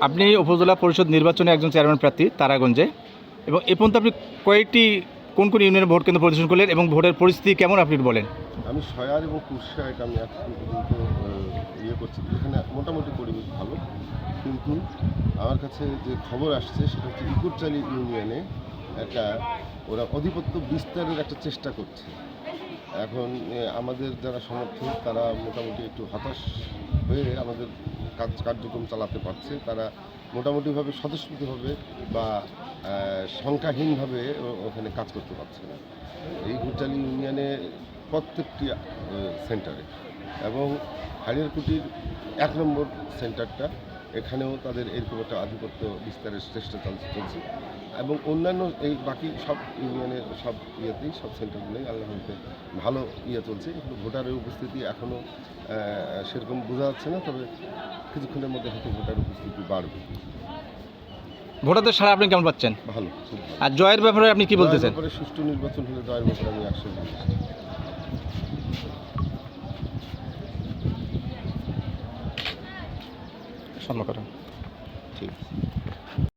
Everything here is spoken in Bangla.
আপনি উপজেলা পরিষদ নির্বাচনে একজন চেয়ারম্যান প্রার্থী, তারাগঞ্জে। এবং এ পর্যন্ত আপনি কয়েকটি, কোন কোন ইউনিয়নের ভোট কেন্দ্র পরিদর্শন করলেন এবং ভোটের পরিস্থিতি কেমন আপনি বলেন? আমি সয়ার এবং কুরসা এটা আমি এখন পর্যন্ত ইয়ে করছি। এখানে মোটামুটি পরিবেশ ভালো। কিন্তু আমার কাছে যে খবর আসছে, সেটা হচ্ছে ইকুরচালি ইউনিয়নে একটা ওরা আধিপত্য বিস্তারের একটা চেষ্টা করছে। এখন আমাদের যারা সমর্থক, তারা মোটামুটি একটু হতাশ হয়ে আমাদের কাজ, কার্যক্রম চালাতে পারছে। তারা মোটামুটিভাবে স্বতঃস্ফূর্তভাবে বা সংখ্যাহীনভাবে ওখানে কাজ করতে পারছে না। এই গুরচালি ইউনিয়নে প্রত্যেকটি সেন্টারে এবং হারিয়ারকুটির এক নম্বর সেন্টারটা এখানেও তাদের এরকম একটা আধিপত্য বিস্তারের চেষ্টা চলছে চলছে। এবং অন্যান্য এই বাকি সব ইউনিয়নের সব ইয়েতেই সব সেন্টারগুলোই আল্লাহ ভালো ইয়ে চলছে। কিন্তু ভোটারের উপস্থিতি এখনও সেরকম বোঝা যাচ্ছে না। তবে কিছুক্ষণের মধ্যে হয়তো ভোটার উপস্থিতি বাড়বে। ভোটারদের সারা আপনি কেমন পাচ্ছেন? ভালো আর জয়ের ব্যাপারে আপনি কি বলতেছেন? সুষ্ঠু নির্বাচন হলে জয়ের ব্যাপারে আমি একশো সম্মান করেন ঠিক আছে